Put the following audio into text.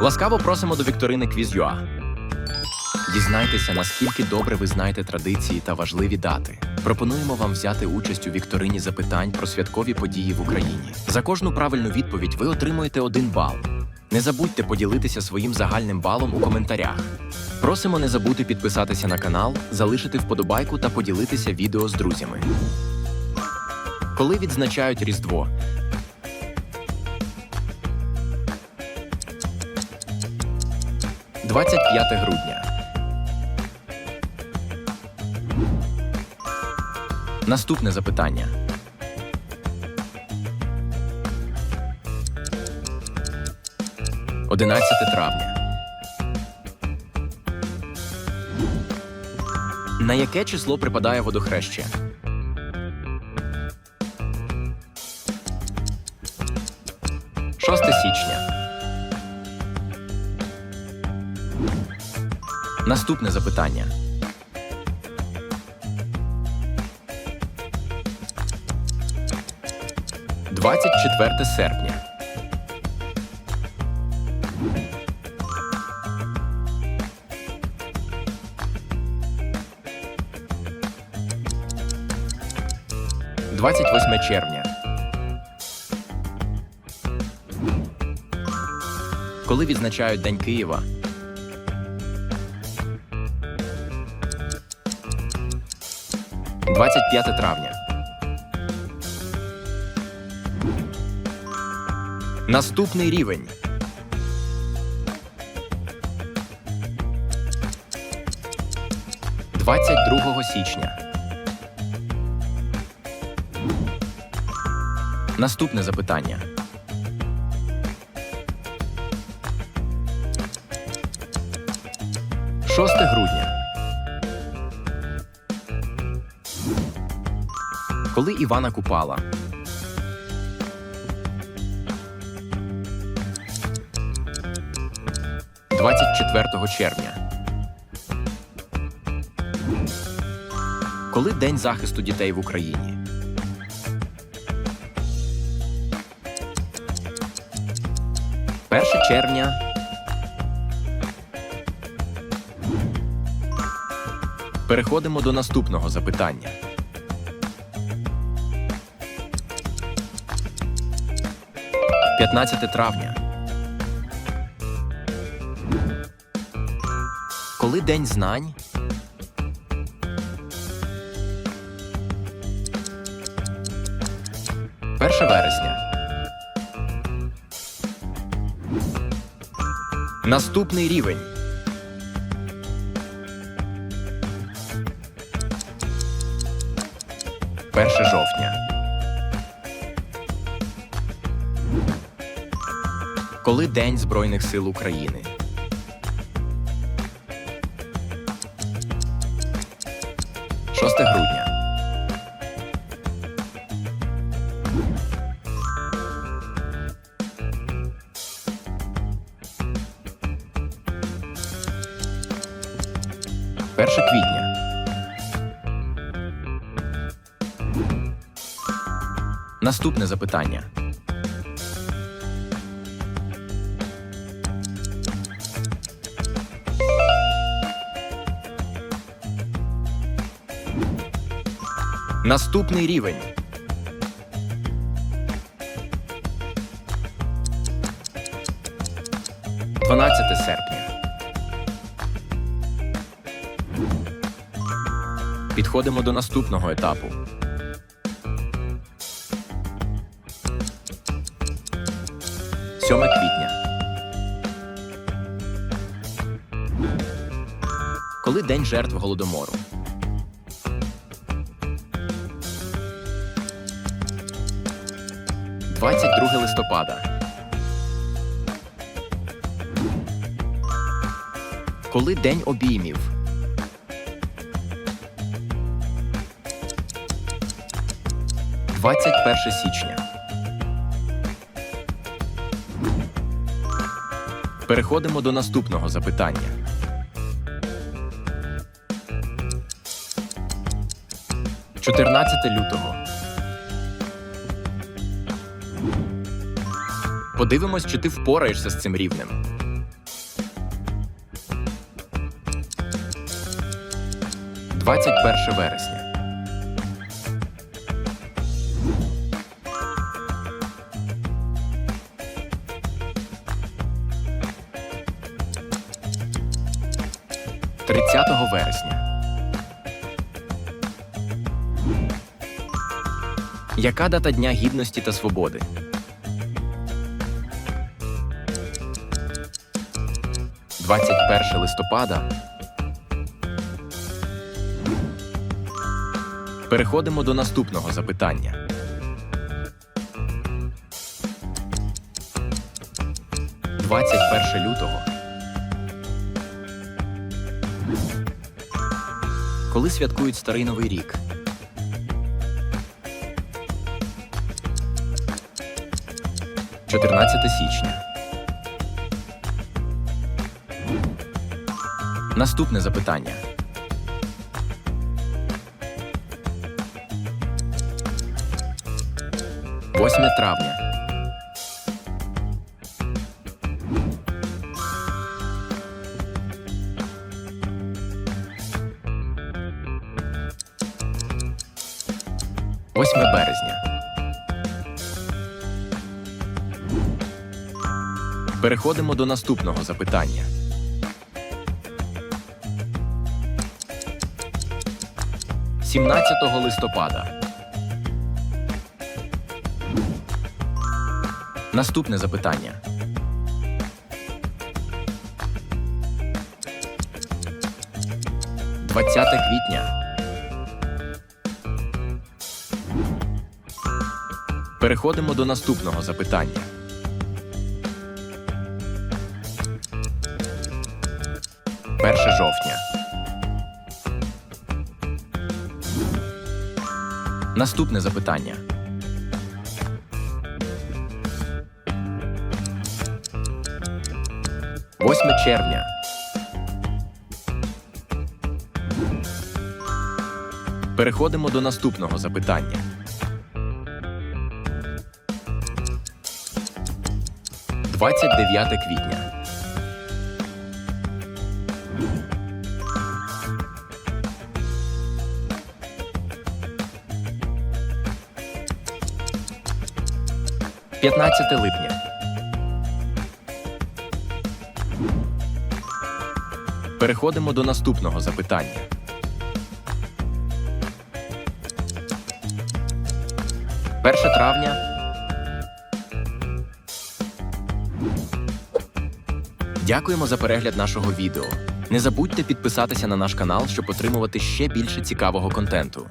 Ласкаво просимо до вікторини Квіз.ua. Дізнайтеся, наскільки добре ви знаєте традиції та важливі дати. Пропонуємо вам взяти участь у вікторині запитань про святкові події в Україні. За кожну правильну відповідь ви отримуєте один бал. Не забудьте поділитися своїм загальним балом у коментарях. Просимо не забути підписатися на канал, залишити вподобайку та поділитися відео з друзями. Коли відзначають Різдво? – 25 грудня. Наступне запитання. Одинадцяте травня. На яке число припадає водохреще? Шосте січня. Наступне запитання. Двадцять четверте серпня. Двадцять восьме червня. Коли відзначають День Києва? Двадцять п'яте травня. Наступний рівень. Двадцять другого січня. Наступне запитання. Шосте грудня. Коли Івана Купала? Двадцять четвертого червня. Коли День захисту дітей в Україні? Перше червня. Переходимо до наступного запитання. П'ятнадцяте травня. Коли День знань? Перше вересня. Наступний рівень. Перше жовтня. Коли День Збройних сил України? Шосте грудня. Перше квітня. Наступне запитання. Наступний рівень. Дванадцяте серпня. Підходимо до наступного етапу. Сьоме квітня. Коли День жертв голодомору? Двадцять друге листопада. Коли День обіймів? Двадцять перше січня. Переходимо до наступного запитання. Чотирнадцяте лютого. Подивимось, чи ти впораєшся з цим рівнем. Двадцять перше вересня. Тридцятого вересня. Яка дата Дня Гідності та Свободи? Двадцять перше листопада. Переходимо до наступного запитання. Двадцять перше лютого. Коли святкують Старий Новий рік? Чотирнадцяте січня. Наступне запитання. Восьме травня. Восьме березня. Переходимо до наступного запитання. Сімнадцятого листопада. Наступне запитання. Двадцяте квітня. Переходимо до наступного запитання. Перше жовтня. Наступне запитання. Восьме червня. Переходимо до наступного запитання. Двадцять дев'яте квітня. П'ятнадцяте липня. Переходимо до наступного запитання. Перше травня. Дякуємо за перегляд нашого відео. Не забудьте підписатися на наш канал, щоб отримувати ще більше цікавого контенту.